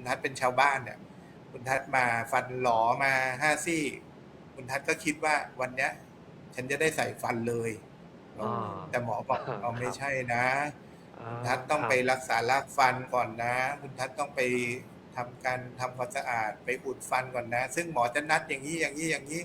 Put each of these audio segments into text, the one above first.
คุณทัศน์เป็นชาวบ้านเนี่ย คุณทัศน์มาฟันหลอมาห้าซี่ คุณทัศน์ก็คิดว่าวันเนี้ย ฉันจะได้ใส่ฟันเลย อ่าแต่หมอบอกครับเอาไม่ใช่นะ อ่าคุณทัศน์ต้องไปรักษารากฟันก่อนนะ คุณทัศน์ต้องไปทำการทำความสะอาดไปอุดฟันก่อนนะ ซึ่งหมอจะนัดอย่างนี้อย่างนี้อย่างนี้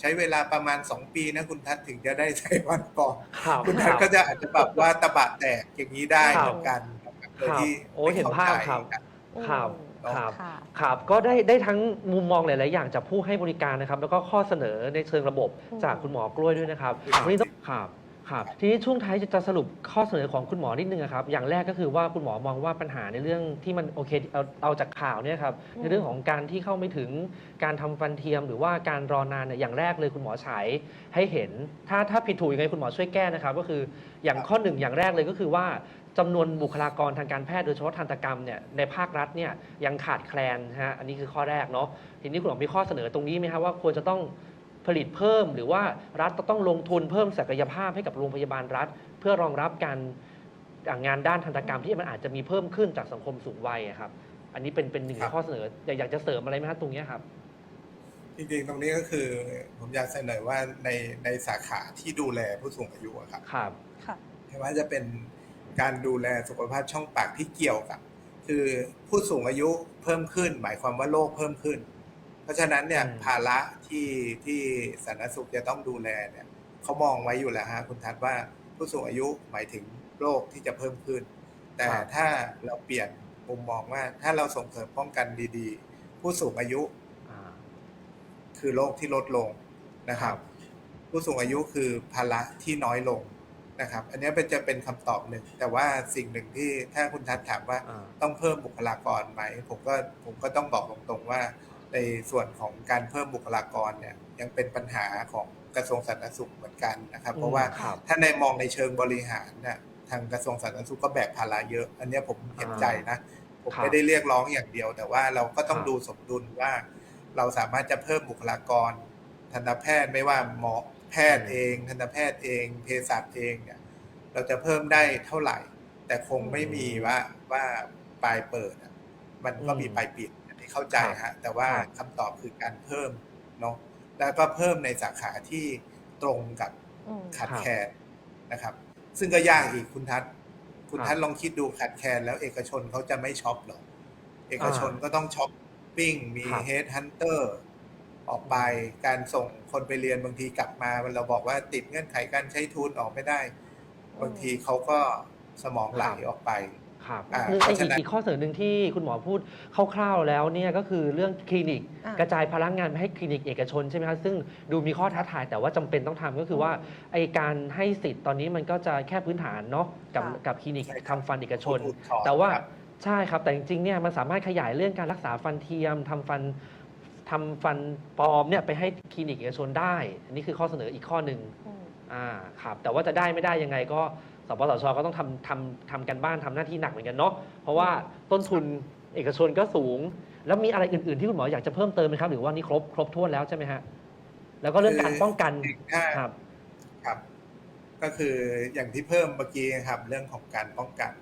ใช้เวลาประมาณสองปีนะ คุณทัศน์ถึงจะได้ใส่ฟันก่อนครับคุณทัศน์ก็จะอาจจะแบบว่าตะบะแตกอย่างนี้ได้ครับเหมือนกันนะครับโดยที่โอ้เห็นภาพครับไม่เข้ใจครับอืม ครับค่ะครับก็ได้ได้ทั้งมุมมองหลาย ๆ อย่างจากผู้ให้บริการนะครับ แล้วก็ข้อเสนอในเชิงระบบอืมจากคุณหมอกล้วยด้วยนะครับครับวันนี้ต้องครับครับทีนี้ช่วงท้ายจะจะสรุปข้อเสนอของคุณหมอนิดนึงนะครับ อย่างแรกก็คือว่าคุณหมอมองว่าปัญหาในเรื่องที่มันโอเคเอาเอาจากข่าวเนี่ยครับอืมในเรื่องของการที่เข้าไม่ถึงการทำฟันเทียม หรือว่าการรอนานเนี่ยอย่างแรกเลยคุณหมอฉายให้เห็น ถ้าถ้าผิดถูกยังไงคุณหมอช่วยแก้นะครับ ก็คืออย่างข้อหนึ่งอย่างแรกเลยก็คือว่า จำนวนบุคลากรทางการแพทย์โดยเฉพาะทันตกรรมเนี่ยในภาครัฐเนี่ยยังขาดแคลนนะฮะอันนี้คือข้อแรกเนาะทีนี้คุณหมอมีข้อเสนอตรงนี้ไหมครับว่าควรจะต้องผลิตเพิ่ม หรือว่ารัฐต้องลงทุนเพิ่มศักยภาพให้กับโรงพยาบาลรัฐ เพื่อรองรับการอ่างานด้านทันตกรรมที่มันอาจจะมีเพิ่มขึ้นจากสังคมสูงวัยอะครับ อันนี้เป็นเป็นหนึ่งครัในบข้อเสนออยากอยากจะเสริมอะไรไหมครับตรงเนี้ยครับจริงๆตรงนี้ก็คือผมอยากเสนอว่าในในสาขาที่ดูแลผู้สูงอายุอะครับครับค่ะไม่ว่าจะเป็น การดูแลสุขภาพช่องปากที่เกี่ยวกับ คือผู้สูงอายุเพิ่มขึ้น หมายความว่าโรคเพิ่มขึ้น เพราะฉะนั้นเนี่ยอืมภาระที่ที่สาธารณสุขจะต้องดูแลเนี่ยเขามองไว้อยู่แล้วฮะคุณทัศน์ว่าผู้สูงอายุหมายถึงโรคที่จะเพิ่มขึ้น แต่ถ้าเราเปลี่ยนมุมมองว่าถ้าเราส่งเสริมป้องกันดีๆ ผู้สูงอายุอ่าคือโรคที่ลดลงนะครับ ผู้สูงอายุคือภาระที่น้อยลง นะครับ อันนี้เป็นจะเป็นคำตอบหนึ่ง แต่ว่าสิ่งหนึ่งที่ถ้าคุณทัศน์ถามว่าอ่าต้องเพิ่มบุคลากรไหมผมก็ผมก็ต้องบอกตรงๆว่า ในส่วนของการเพิ่มบุคลากรเนี่ยยังเป็นปัญหาของกระทรวงสาธารณสุขเหมือนกันนะครับ เพราะว่าครับถ้าในมองในเชิงบริหารน่ะทางกระทรวงสาธารณสุขก็แบกภาระเยอะ อันเนี้ยผมเห็นใจนะผมครับไม่ได้เรียกร้องอย่างเดียว แต่ว่าเราก็ต้องครับดูสมดุลว่า เราสามารถจะเพิ่มบุคลากรทันตแพทย์ไม่ว่าหมอแพทย์เอง ทันตแพทย์เองเภสัชเองเนี่ย เราจะเพิ่มได้เท่าไหร่ แต่คงไม่มีว่าว่าปลายเปิดอะมันก็มีอืมปลายปิดอันนี้เข้าใจครับฮะแต่ว่าครับคำตอบคือการเพิ่มเนาะแล้วก็เพิ่มในสาขาที่ตรงกับอืมขาดครับแคลนนะครับ ซึ่งก็ยากอีกคุณทัศน์คุณครับทัศน์ลองคิดดูขาดแคลนแล้วเอกชนเขาจะไม่ช็อปเหรอเอกชนอ่าก็ต้องช็อปปิ้งมีครับเฮดฮันเตอร์ออกไปการส่งคนไปเรียนบางทีกลับมาเราบอกว่าติดเงื่อนไขการใช้ทุนออกไม่ได้ บางทีเขาก็สมองไหลครับออกไปครับอ่าคือเพไอ้ราะฉะอีกนั้น อีกข้อเสนอหนึ่งที่คุณหมอพูดคร่าวๆแล้วเนี่ยก็คือเรื่องคลินิก อะกระจายพลังงานไปให้คลินิกเอกชนใช่ไหมครับซึ่งดูมีข้อท้าทายแต่ว่าจำเป็นต้องทำก็คือว่าอืมไอการให้สิทธิ์ตอนนี้มันก็จะแค่พื้นฐานเนาะกับค่ะ กับคลินิกใช่ครับทำฟันเอกชน อุดถอนแต่ว่าครับ ใช่ครับ แต่จริงๆเนี่ยมันสามารถขยายเรื่องการรักษาฟันเทียมทำฟันทำฟันปลอมเนี่ยไปให้คลินิกเอกชนได้ อันนี้คือข้อเสนออีกข้อหนึ่งอืม อ่าครับแต่ว่าจะได้ไม่ได้ยังไงก็สปสชก็ต้องทำทำทำกันบ้านทำหน้าที่หนักเหมือนกันเนาะเพราะว่าต้นทุนเอกชนก็สูง แล้วมีอะไรอื่น ๆ ที่คุณหมออยากจะเพิ่มเติมไหมครับ หรือว่านี่ครบครบถ้วนแล้วใช่ไหมฮะแล้วก็เรื่องการป้องกันถ้าครับ ครับ ก็คืออย่างที่เพิ่มเมื่อกี้ครับ เรื่องของการป้องกัน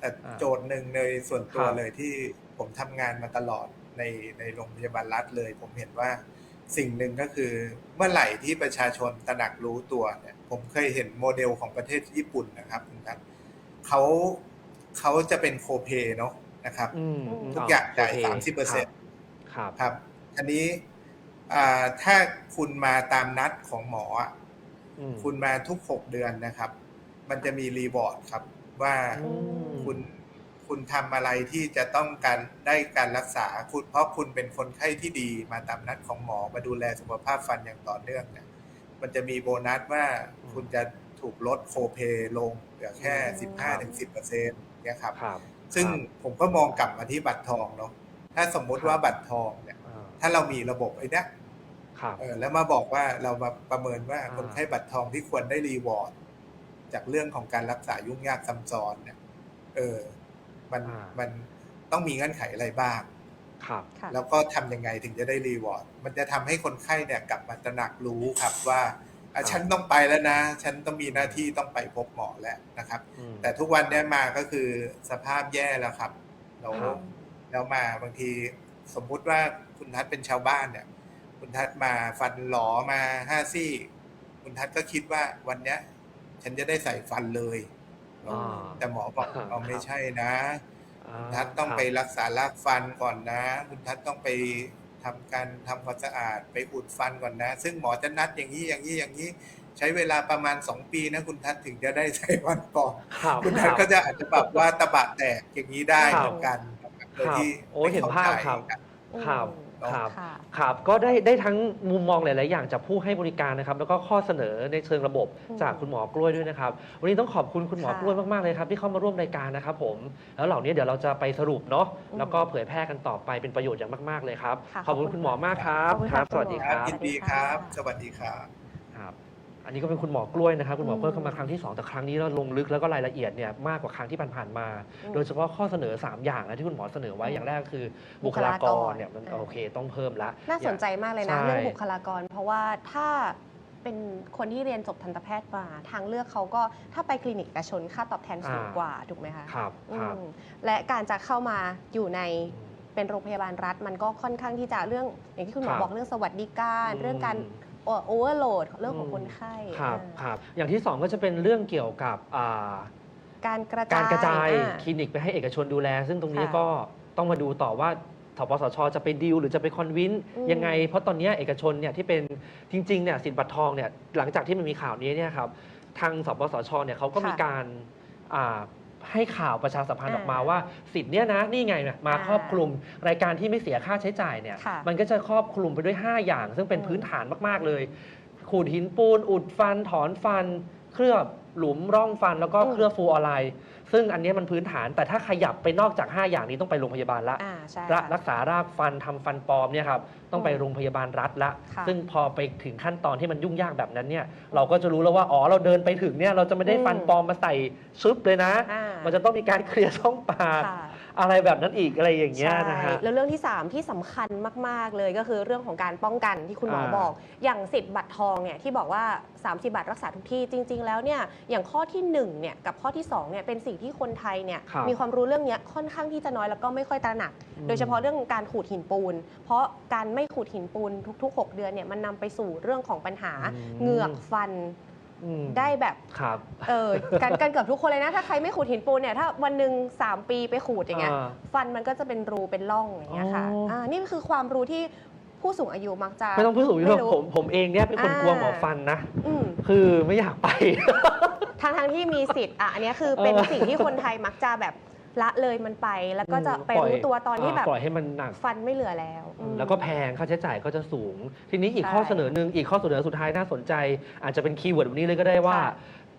แต่อ่าโจทย์หนึ่งในส่วนตัวครับเลยที่ผมทำงานมาตลอดในในโรงพยาบาลรัฐเลย ผมเห็นว่า สิ่งหนึ่งก็คือเมื่อไหร่ที่ประชาชนตระหนักรู้ตัวเนี่ยผมเคยเห็นโมเดลของประเทศญี่ปุ่นนะครับคุณครับเขาเขาจะเป็นโคเพเนาะนะครับอืมทุกอย่างจ่ายโคสามสิบเปอร์เซ็นต์ครับครับอันนี้อ่าถ้าคุณมาตามนัดของหมออะอืมคุณมาทุกหกเดือนนะครับ มันจะมีรีบอร์ดครับ ว่าอืมคุณ คุณทำอะไรที่จะต้องการได้การรักษาคุณเพราะคุณเป็นคนไข้ที่ดีมาตามนัดของหมอมาดูแลสุขภาพฟันอย่างต่อเนื่องเนี่ยมันจะมีโบนัสว่าคุณจะถูกลดโคเพลงเหลือแค่สิบห้าถึงสิบเปอร์เซ็นต์เนี่ยครับครับซึ่งครับผมก็มองกลับมาที่บัตรทองเนาะถ้าสมมุติว่าบัตรทองเนี่ยอ่าถ้าเรามีระบบไอ้เนี้ยครับเออแล้วมาบอกว่าเรามาประเมินว่าอ่าคนไข้บัตรทองที่ควรได้รีวอร์ดจากเรื่องของการรักษายุ่งยากซ้ำซ้อนเนี่ยเออ มันอ่ามั มันต้องมีเงื่อนไขอะไรบ้าง ครับ ค่ะ แล้วก็ทำยังไงถึงจะได้รีวอร์ด มันจะทำให้คนไข้เนี่ยกลับมาตระหนักรู้ครับว่าอะครับฉันต้องไปแล้วนะ ฉันต้องมีหน้าที่ต้องไปพบหมอแล้วนะครับ อืม แต่ทุกวันเนี้ยมาก็คือสภาพแย่แล้วครับแล้วครับ แล้วมาบางทีสมมุติว่าคุณทัศน์เป็นชาวบ้านเนี่ย คุณทัศน์มาฟันหลอมาห้าซี่ คุณทัศน์ก็คิดว่าวันเนี้ย ฉันจะได้ใส่ฟันเลย อ่า แต่หมอบอกครับเอาไม่ใช่นะ อ่าคุณทัศน์ต้องไปรักษารากฟันก่อนนะ คุณทัศน์ต้องไปทำการทำความสะอาดไปอุดฟันก่อนนะ ซึ่งหมอจะนัดอย่างนี้อย่างนี้อย่างนี้ ใช้เวลาประมาณสองปีนะคุณทัศน์ถึงจะได้ใส่ฟันปลอมครับคุณทัศน์ก็จะอาจจะแบบว่าตะบะแตกอย่างนี้ได้ครับเหมือนกันนะครับโดยที่โอ้เห็นภาพครับไม่เข้ใจครับ อืมครับ ค่ะ ครับ ก็ได้ได้ทั้งมุมมองหลาย ๆ อย่างจากผู้ให้บริการนะครับ แล้วก็ข้อเสนอในเชิงระบบอืมจากคุณหมอกล้วยด้วยนะครับ วันนี้ต้องขอบคุณคุณหมอค่ะกล้วยมาก ๆ เลยครับ ที่เข้ามาร่วมรายการนะครับผม แล้วเหล่านี้เดี๋ยวเราจะไปสรุปเนาะ อืมแล้วก็เผยแพร่กันต่อไปเป็นประโยชน์อย่างมาก ๆ เลยครับ ค่ะขอบคุณขอบคุณคุณหมอมากครับ ขอบคุณครัค่ะบสวัสดีณคหมอรับยินดีครับ สวัสดีครับครับ อันนี้ก็เป็นคุณหมอกล้วยนะครับคุณหมอกล้วยอืมเข้ามาครั้งที่ 2 แต่ครั้งนี้เราลงลึกแล้วก็รายละเอียดเนี่ยมากกว่าครั้งที่ผ่านๆมาอืมโดยเฉพาะข้อเสนอ 3 อย่างนะที่คุณหมอเสนอไว้อืมอย่างแรกคือบุบุคคลาลากกรรเนี่ยมันอ่าโอเคต้องเพิ่มละน่าสนใจมากเลยนะใช่เรื่องบุคลากร เพราะว่าถ้าเป็นคนที่เรียนจบทันตแพทย์มา ทางเลือกเขาก็ถ้าไปคลินิกเอกชนค่าตอบแทนสูงอ่ากกว่าถูกไหมคะครับอืครับมและการจะเข้ามาอยู่ในเป็นโรงพยาบาลรัฐ มันก็ค่อนข้างที่จะเรื่องอย่างที่คุณหมอครับบอกเรื่องสวัสดิการอืมเรื่องการ โอเวอร์โหลดเรื่องของคนไข้ครับอ่าครับอย่างที่สองก็จะเป็นเรื่องเกี่ยวกับอ่าการกระจายการกระจายอ่คลินิกไปให้เอกชนดูแล ซึ่งตรงนี้ค่ะก็ต้องมาดูต่อว่าสปสชจะไปดีลหรือจะไปคอนวินอืมยังไง เพราะตอนนี้เอกชนเนี่ยที่เป็นจริงๆเนี่ยสิทธิ์บัตรทองเนี่ยหลังจากที่มันมีข่าวนี้เนี่ยครับทางสปสชเนี่ยเขาก็มีค่ะการอ่า ให้ข่าวประชาสัมพันธ์ออกมาอ่าว่าสิทธิ์เนี่ยนะนี่ไงเนี่ยมาอ่าครอบคลุมรายการที่ไม่เสียค่าใช้จ่ายเนี่ยค่ะมันก็จะครอบคลุมไปด้วย 5 อย่าง ซึ่งเป็นอืมพื้นฐานมาก ๆ เลย ขูดหินปูน อุดฟันถอนฟัน เคลือบหลุมร่องฟันแล้วก็อืม เคลือบฟูออนไลน์ซึ่งอันเนี้ยมันพื้นฐานแต่ถ้าขยับไปนอกจาก 5 อย่างนี้ต้องไปโรงพยาบาลละ อ่าใช่รักค่ะ รักษารากฟันทำฟันปลอมเนี่ยครับต้องไปอืมโรงพยาบาลรัฐละ ค่ะซึ่งพอไปถึงขั้นตอนที่มันยุ่งยากแบบนั้นเนี่ยเราก็จะรู้แล้วว่าอ๋อเราเดินไปถึงเนี่ยเราจะไม่ได้อืม ฟันปลอมมาใส่ชึบเลยนะ อ่า มันจะต้องมีการเคลียร์ช่องปากค่ะ อะไรแบบนั้นอีกอะไรอย่างเงี้ยนะฮะ ใช่แล้วเรื่องที่ 3 ที่สำคัญมาก ๆ เลยก็คือเรื่องของการป้องกันที่คุณหมออ่าบอก อย่างสิทธิ์บัตรทองเนี่ยที่บอกว่า 30 บาทรักษาทุกที่จริง ๆ แล้วเนี่ยอย่างข้อที่1เนี่ยกับข้อที่2เนี่ยเป็นสิ่งที่คนไทยเนี่ยครับมีความรู้เรื่องเนี้ยค่อนข้างที่จะน้อยแล้วก็ไม่ค่อยตระหนัก อืม โดยเฉพาะเรื่องการขูดหินปูน เพราะการไม่ขูดหินปูนทุก ๆ 6 เดือนเนี่ยมันนำไปสู่เรื่องของปัญหาอืม เหงือกฟัน อืมได้แบบครับ เออกันกันเกือบทุกคนเลยนะ ถ้าใครไม่ขูดหินปูนเนี่ยถ้าวันหนึ่ง3ปีไปขูดอย่างเงี้ยอ่าฟันมันก็จะเป็นรูเป็นร่องอย่างเงี้ยค่ะอ๋ออ่านี่คือความรู้ที่ผู้สูงอายุมักจะ ไม่ต้องพูดสูงอายุหรอกไม่รู้ผมผมเองเนี่ยเป็นคนอ่ากลัวหมอฟันนะ อืม คือไม่อยากไป ทางทางๆที่มีสิทธิ์อะอันเนี้ยคือเป็นเออ สิ่งที่คนไทยมักจะแบบ ละเลยมันไปแล้วก็จะไปปล่อยรู้ตัวตอนที่แบบปล่อยให้มันหนักฟันไม่เหลือแล้วอืมแล้วก็แพงค่าใช้จ่ายก็จะสูง ทีนี้อีกใช่ข้อเสนอหนึ่งอีกข้อเสนอสุดท้ายน่าสนใจ อาจจะเป็นคีย์เวิร์ดวันนี้เลยก็ได้ว่าค่ะ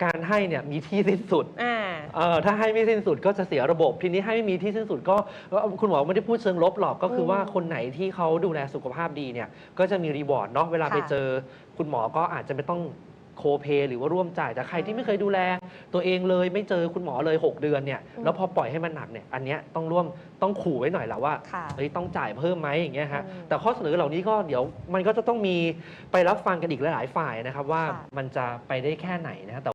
การให้เนี่ยมีที่สิ้นสุดอ่าเออถ้าให้ไม่สิ้นสุดก็จะเสียระบบ ทีนี้ให้ไม่มีที่สิ้นสุดก็ก็คุณหมอไม่ได้พูดเชิงลบหรอกก็คือมว่าคนไหนที่เขาดูแลสุขภาพดีเนี่ยก็จะมีรีวอร์ดเนาะเวลาค่ะไปเจอ คุณหมอก็อาจจะไม่ต้องโคเพหรือว่าร่วมจ่ายแต่ใครที่ไม่เคยดูแล ตัวเองเลยไม่เจอคุณหมอเลย 6 เดือนเนี่ยอืมแล้วพอปล่อยให้มันหนักเนี่ยอันเนี้ยต้องร่วมต้องขู่ไว้หน่อยแหละว่าค่ะเฮ้ยต้องจ่ายเพิ่มไหมอย่างเงี้ยฮะอืมแต่ข้อเสนอเหล่านี้ก็เดี๋ยวมันก็จะต้องมีไปรับฟังกันอีกหลายๆฝ่ายนะครับว่าค่ะมันจะไปได้แค่ไหนนะฮะแต่